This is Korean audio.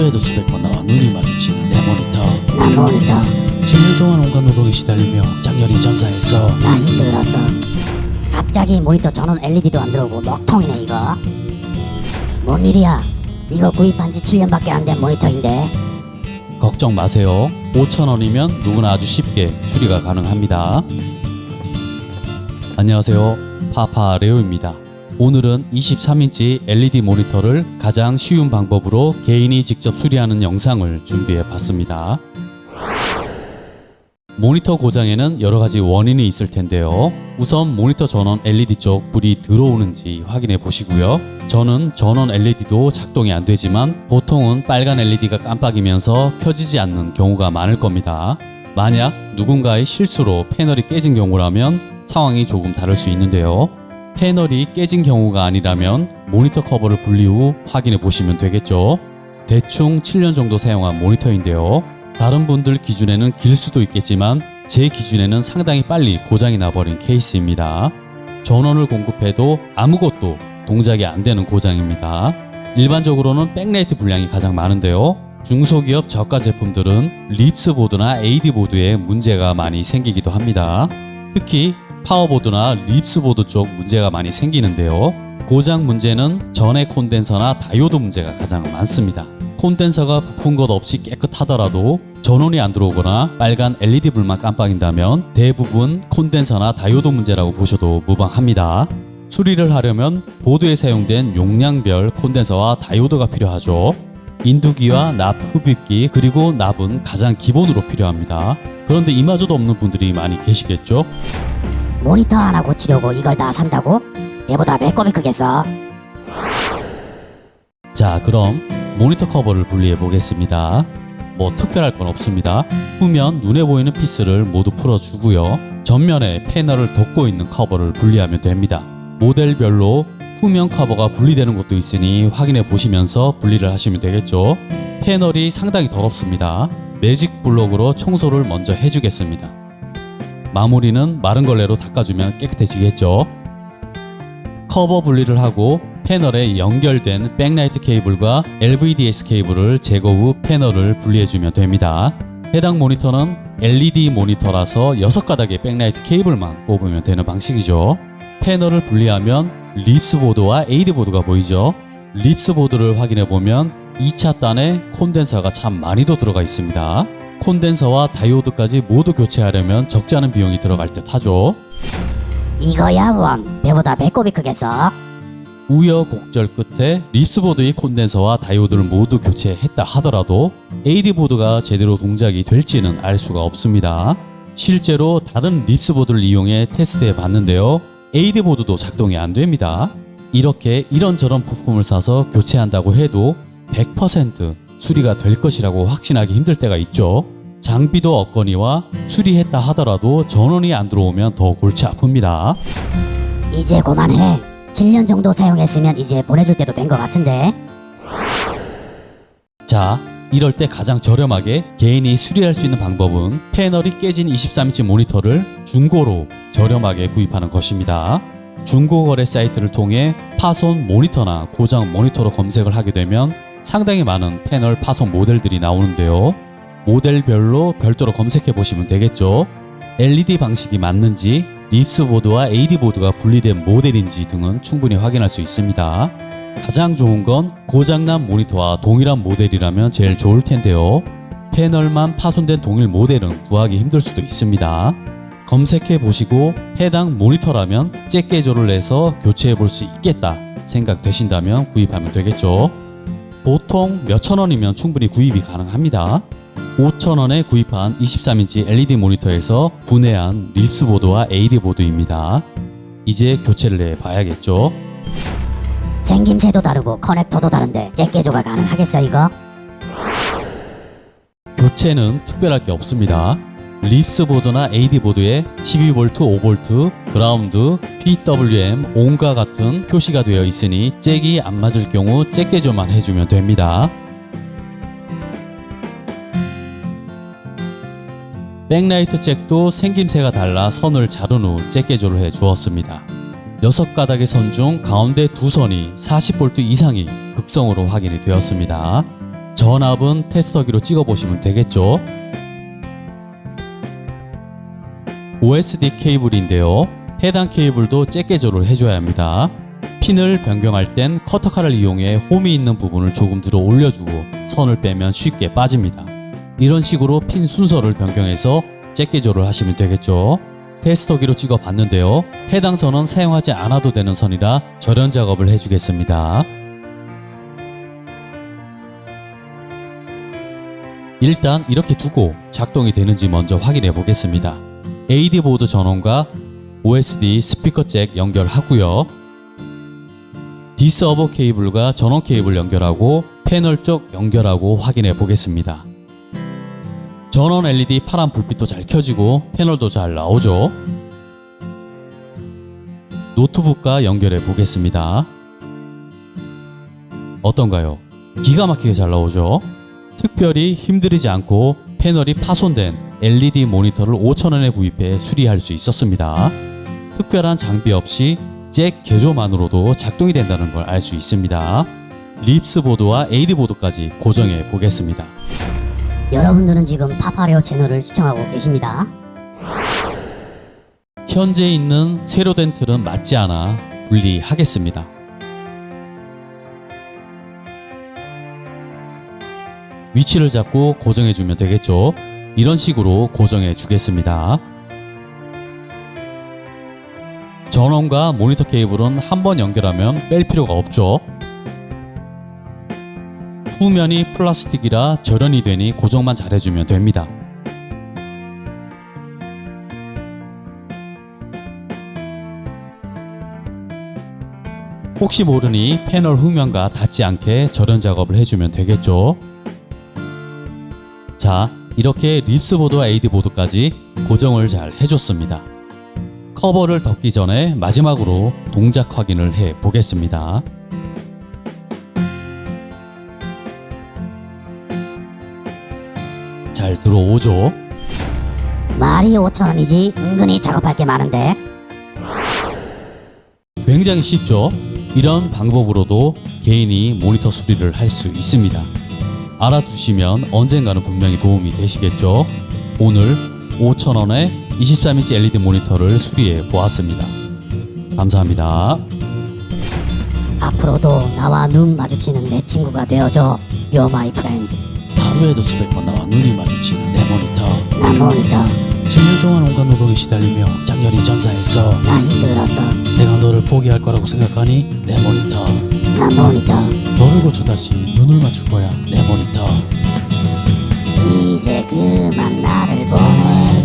하루에도 수백 번 나와 눈이 마주치는 내 모니터. 나 모니터. 7년 동안 온갖 노동에 시달리며 장렬히 전사했어. 나 힘들었어 갑자기 모니터 전원 LED도 안 들어오고 먹통이네 이거. 뭔 일이야? 이거 구입한 지 7년밖에 안 된 모니터인데. 걱정 마세요. 5천원이면 누구나 아주 쉽게 수리가 가능합니다. 안녕하세요. 파파 레오입니다 오늘은 23인치 LED 모니터를 가장 쉬운 방법으로 개인이 직접 수리하는 영상을 준비해 봤습니다 모니터 고장에는 여러 가지 원인이 있을 텐데요. 우선 모니터 전원 LED 쪽 불이 들어오는지 확인해 보시고요. 저는 전원 LED도 작동이 안 되지만 보통은 빨간 LED가 깜빡이면서 켜지지 않는 경우가 많을 겁니다. 만약 누군가의 실수로 패널이 깨진 경우라면 상황이 조금 다를 수 있는데요. 패널이 깨진 경우가 아니라면 모니터 커버를 분리 후 확인해 보시면 되겠죠. 대충 7년 정도 사용한 모니터인데요. 다른 분들 기준에는 길 수도 있겠지만 제 기준에는 상당히 빨리 고장이 나버린 케이스입니다. 전원을 공급해도 아무것도 동작이 안 되는 고장입니다. 일반적으로는 백라이트 불량이 가장 많은데요. 중소기업 저가 제품들은 립스 보드나 AD 보드에 문제가 많이 생기기도 합니다. 특히 파워보드나 립스 보드 쪽 문제가 많이 생기는데요. 고장 문제는 전해 콘덴서나 다이오드 문제가 가장 많습니다. 콘덴서가 부푼 것 없이 깨끗하더라도 전원이 안 들어오거나 빨간 LED 불만 깜빡인다면 대부분 콘덴서나 다이오드 문제라고 보셔도 무방합니다. 수리를 하려면 보드에 사용된 용량별 콘덴서와 다이오드가 필요하죠. 인두기와 납 흡입기 그리고 납은 가장 기본으로 필요합니다. 그런데 이마저도 없는 분들이 많이 계시겠죠? 모니터 하나 고치려고 이걸 다 산다고? 얘보다 배꼽이 크겠어 자, 그럼 모니터 커버를 분리해 보겠습니다. 뭐 특별할 건 없습니다. 후면 눈에 보이는 피스를 모두 풀어주고요. 전면에 패널을 덮고 있는 커버를 분리하면 됩니다. 모델별로 후면 커버가 분리되는 곳도 있으니 확인해 보시면서 분리를 하시면 되겠죠. 패널이 상당히 더럽습니다. 매직 블록으로 청소를 먼저 해주겠습니다. 마무리는 마른 걸레로 닦아주면 깨끗해지겠죠. 커버 분리를 하고 패널에 연결된 백라이트 케이블과 LVDS 케이블을 제거 후 패널을 분리해주면 됩니다. 해당 모니터는 LED 모니터라서 6가닥의 백라이트 케이블만 꼽으면 되는 방식이죠. 패널을 분리하면 립스 보드와 에이드 보드가 보이죠. 립스 보드를 확인해 보면 2차 단에 콘덴서가 참 많이도 들어가 있습니다. 콘덴서와 다이오드까지 모두 교체하려면 적지 않은 비용이 들어갈 듯 하죠. 이거야 원 배보다 배꼽이 크겠어 우여곡절 끝에 립스보드의 콘덴서와 다이오드를 모두 교체했다 하더라도 AD 보드가 제대로 동작이 될지는 알 수가 없습니다. 실제로 다른 립스보드를 이용해 테스트해 봤는데요. AD 보드도 작동이 안 됩니다. 이렇게 이런저런 부품을 사서 교체한다고 해도 100% 수리가 될 것이라고 확신하기 힘들 때가 있죠. 장비도 없거니와 수리했다 하더라도 전원이 안 들어오면 더 골치 아픕니다. 이제 그만해 7년 정도 사용했으면 이제 보내줄 때도 된 것 같은데 자, 이럴 때 가장 저렴하게 개인이 수리할 수 있는 방법은 패널이 깨진 23인치 모니터를 중고로 저렴하게 구입하는 것입니다. 중고 거래 사이트를 통해 파손 모니터나 고장 모니터로 검색을 하게 되면 상당히 많은 패널 파손 모델들이 나오는데요. 모델별로 별도로 검색해 보시면 되겠죠. LED 방식이 맞는지, 립스 보드와 AD 보드가 분리된 모델인지 등은 충분히 확인할 수 있습니다. 가장 좋은 건 고장난 모니터와 동일한 모델이라면 제일 좋을 텐데요. 패널만 파손된 동일 모델은 구하기 힘들 수도 있습니다. 검색해 보시고 해당 모니터라면 잭 개조를 내서 교체해 볼 수 있겠다 생각되신다면 구입하면 되겠죠. 보통 몇천 원이면 충분히 구입이 가능합니다. 5천 원에 구입한 23인치 LED 모니터에서 분해한 립스 보드와 AD 보드입니다. 이제 교체를 해 봐야겠죠. 생김새도 다르고 커넥터도 다른데 잭개조가 가능하겠어 이거? 교체는 특별할 게 없습니다. 립스 보드나 AD 보드에 12V, 5V, 그라운드, PWM, 온과 같은 표시가 되어 있으니 잭이 안 맞을 경우 잭 개조만 해주면 됩니다. 백라이트 잭도 생김새가 달라 선을 자른 후 잭 개조를 해 주었습니다. 6가닥의 선 중 가운데 두 선이 40V 이상이 극성으로 확인이 되었습니다. 전압은 테스터기로 찍어 보시면 되겠죠. OSD 케이블인데요. 해당 케이블도 잭개조를 해줘야 합니다. 핀을 변경할 땐 커터칼을 이용해 홈이 있는 부분을 조금 들어 올려주고 선을 빼면 쉽게 빠집니다. 이런 식으로 핀 순서를 변경해서 잭개조를 하시면 되겠죠. 테스터기로 찍어 봤는데요. 해당 선은 사용하지 않아도 되는 선이라 절연 작업을 해주겠습니다. 일단 이렇게 두고 작동이 되는지 먼저 확인해 보겠습니다. AD 보드 전원과 OSD 스피커 잭 연결하고요. 디서버 케이블과 전원 케이블 연결하고 패널 쪽 연결하고 확인해 보겠습니다. 전원 LED 파란 불빛도 잘 켜지고 패널도 잘 나오죠. 노트북과 연결해 보겠습니다. 어떤가요? 기가 막히게 잘 나오죠? 특별히 힘들이지 않고 패널이 파손된 LED 모니터를 5,000원에 구입해 수리할 수 있었습니다. 특별한 장비 없이 잭 개조만으로도 작동이 된다는 걸 알 수 있습니다. 립스 보드와 에이드 보드까지 고정해 보겠습니다. 여러분들은 지금 파파레오 채널을 시청하고 계십니다. 현재 있는 세로된 틀은 맞지 않아 분리하겠습니다. 위치를 잡고 고정해 주면 되겠죠. 이런 식으로 고정해 주겠습니다. 전원과 모니터 케이블은 한 번 연결하면 뺄 필요가 없죠. 후면이 플라스틱이라 절연이 되니 고정만 잘해주면 됩니다. 혹시 모르니 패널 후면과 닿지 않게 절연 작업을 해주면 되겠죠. 자, 이렇게 립스보드와 에이드보드까지 고정을 잘 해줬습니다. 커버를 덮기 전에 마지막으로 동작 확인을 해 보겠습니다. 잘 들어오죠? 말이 5천원이지 은근히 작업할 게 많은데 굉장히 쉽죠? 이런 방법으로도 개인이 모니터 수리를 할 수 있습니다. 알아두시면 언젠가는 분명히 도움이 되시겠죠? 오늘 5,000원에 23인치 LED 모니터를 수리해 보았습니다. 감사합니다. 앞으로도 나와 눈 마주치는 내 친구가 되어줘 You're my friend 하루에도 수백 번 나와 눈이 마주치는 내 모니터. 나 모니터 7년 동안 온갖 노동에 시달리며 장렬히 전사했어. 나 힘들었어 내가 너를 포기할 거라고 생각하니 내 모니터. 나 모니터 너를 고쳐 다시 눈을 맞출 거야 내 모니터. 이제 그만 나를 보내